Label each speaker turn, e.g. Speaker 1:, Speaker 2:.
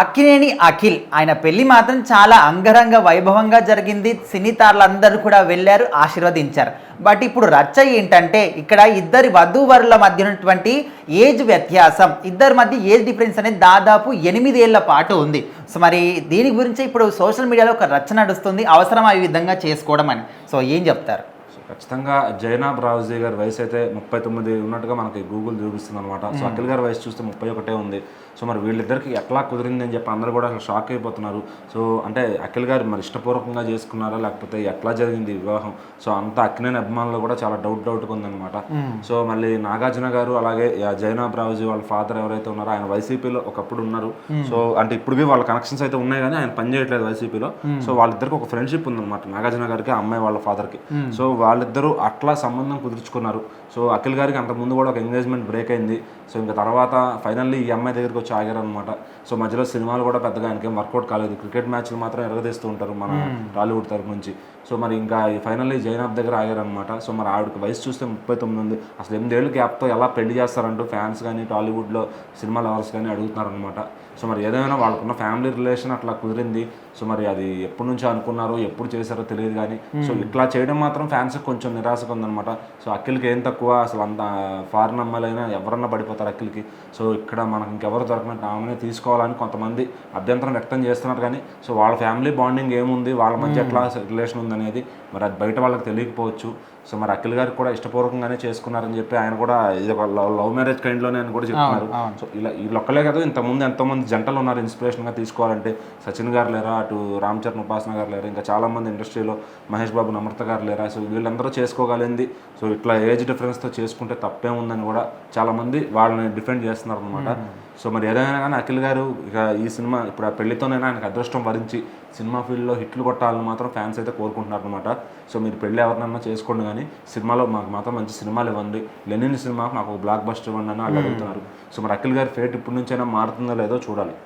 Speaker 1: అక్కినేని అఖిల్. ఆయన పెళ్ళి మాత్రం చాలా అంగరంగ వైభవంగా జరిగింది. సినీ తారలందరూ కూడా వెళ్ళారు ఆశీర్వదించారు. బట్ ఇప్పుడు రచ్చ ఏంటంటే ఇక్కడ ఇద్దరి వధూవరుల మధ్య ఉన్నటువంటి ఏజ్ వ్యత్యాసం. ఇద్దరి మధ్య ఏజ్ డిఫరెన్స్ అనేది దాదాపు ఎనిమిదేళ్ళ పాటు ఉంది. సో మరి దీని గురించి ఇప్పుడు సోషల్ మీడియాలో ఒక రచ్చ నడుస్తుంది. అవసరం ఈ విధంగా చేసుకోవడం అని? సో ఏం చెప్తారు?
Speaker 2: ఖచ్చితంగా జైనాబ్ రావుజీ గారి వయసు అయితే ముప్పై తొమ్మిది ఉన్నట్టుగా మనకి గూగుల్ చూపిస్తుంది అనమాట సో అఖిల్ గారి వయసు చూస్తే ముప్పై ఒకటే ఉంది. సో మరి వీళ్ళిద్దరికి ఎట్లా కుదిరింది అని చెప్పి అందరూ కూడా అసలు షాక్ అయిపోతున్నారు. సో అంటే అఖిల్ గారు మరి ఇష్టపూర్వకంగా చేసుకున్నారా? లేకపోతే ఎట్లా జరిగింది వివాహం? సో అంత అక్కినేని అభిమానులు కూడా చాలా డౌట్ డౌట్గా ఉందన్నమాట. సో మళ్ళీ నాగార్జున గారు అలాగే జైనాబ్ రావుజీ వాళ్ళ ఫాదర్ ఎవరైతే ఉన్నారో ఆయన వైసీపీలో ఒకప్పుడు ఉన్నారు. సో అంటే ఇప్పటికీ వాళ్ళ కనెక్షన్స్ అయితే ఉన్నాయి కానీ ఆయన పని చేయట్లేదు వైసీపీలో సో వాళ్ళిద్దరికి ఒక ఫ్రెండ్షిప్ ఉందన్నమాట నాగార్జున గారికి అమ్మాయి వాళ్ళ ఫాదర్కి సో వాళ్ళిద్దరూ అట్లా సంబంధం కుదుర్చుకున్నారు. సో అఖిల్ గారికి అంత ముందు కూడా ఒక ఎంగేజ్మెంట్ బ్రేక్ అయింది. సో ఇంకా తర్వాత ఫైనల్లీ ఈ అమ్మాయి దగ్గరికి వచ్చి ఆగారు అనమాట సో మధ్యలో సినిమాలు కూడా పెద్దగా ఆయనకేం వర్కౌట్ కాలేదు. క్రికెట్ మ్యాచ్లు మాత్రం ఎరగదీస్తూ ఉంటారు మన టాలీవుడ్ తరపు నుంచి. సో మరి ఇంకా ఫైనల్లీ జైనాబ్ దగ్గర ఆగారనమాట సో మరి ఆవిడకి వయసు చూస్తే ముప్పై తొమ్మిది ఉంది. అసలు ఎనిమిదేళ్ళు గ్యాప్తో ఎలా పెళ్ళి చేస్తారంటూ ఫ్యాన్స్ కానీ టాలీవుడ్లో సినిమా లవర్స్ కానీ అడుగుతున్నారనమాట సో మరి ఏదైనా వాళ్ళకున్న ఫ్యామిలీ రిలేషన్ అట్లా కుదిరింది. సో మరి అది ఎప్పటి నుంచో అనుకున్నారో ఎప్పుడు చేశారో తెలియదు కానీ సో ఇట్లా చేయడం మాత్రం ఫ్యాన్స్కి కొంచెం నిరాశగా ఉందన్నమాట. సో అఖిల్కి ఏం తక్కువ? అసలు అంత ఫారిన్ అమ్మాయిలైనా ఎవరన్నా పడిపోతారు అఖిల్కి. సో ఇక్కడ మనకి ఇంకెవరు దొరకనట్టు ఆమెనే తీసుకోవాలని కొంతమంది అభ్యంతరం వ్యక్తం చేస్తున్నారు కానీ సో వాళ్ళ ఫ్యామిలీ బాండింగ్ ఏముంది? వాళ్ళ మధ్య ఎట్లా రిలేషన్ ఉందనేది మరి అది బయట వాళ్ళకి తెలియకపోవచ్చు. సో మరి అఖిల్ గారికి కూడా ఇష్టపూర్వకంగానే చేసుకున్నారని చెప్పి ఆయన కూడా ఇది ఒక లవ్ మ్యారేజ్ కైండ్లోనే అని కూడా చెప్తున్నారు. సో ఇలా వీళ్ళొక్కలే కదా ఇంతకుముందు ఎంతోమంది జంటలు ఉన్నారు ఇన్స్పిరేషన్గా తీసుకోవాలంటే. సచిన్ గారు లేరా అటు రామ్ చరణ్ ఉపాసన గారు లేరా ఇంకా చాలామంది ఇండస్ట్రీలో మహేష్ బాబు నమ్రత గారు లేరా. సో వీళ్ళందరూ చేసుకోగలిగింది సో ఇట్లా ఏజ్ డిఫరెన్స్తో చేసుకుంటే తప్పే ఉందని కూడా చాలామంది వాళ్ళని డిఫెండ్ చేస్తున్నారు అనమాట సో మరి ఏదైనా కానీ అఖిల్ గారు ఇక ఈ సినిమా ఇప్పుడు ఆ పెళ్ళితోనైనా ఆయనకు అదృష్టం భరించి సినిమా ఫీల్డ్లో హిట్లు కొట్టాలని మాత్రం ఫ్యాన్స్ అయితే కోరుకుంటున్నారు అనమాట సో మీరు పెళ్ళి ఎవరినన్నా చేసుకోండి కానీ సినిమాలో మాకు మాత్రం మంచి సినిమాలు ఇవ్వండి. లెనిన్ సినిమా మాకు ఒక బ్లాక్ బస్టర్ ఇవ్వండి అని అడుగుతున్నారు. సో మరి అఖిల్ గారి ఫేట్ ఇప్పటి నుంచైనా మారుతుందో లేదో చూడాలి.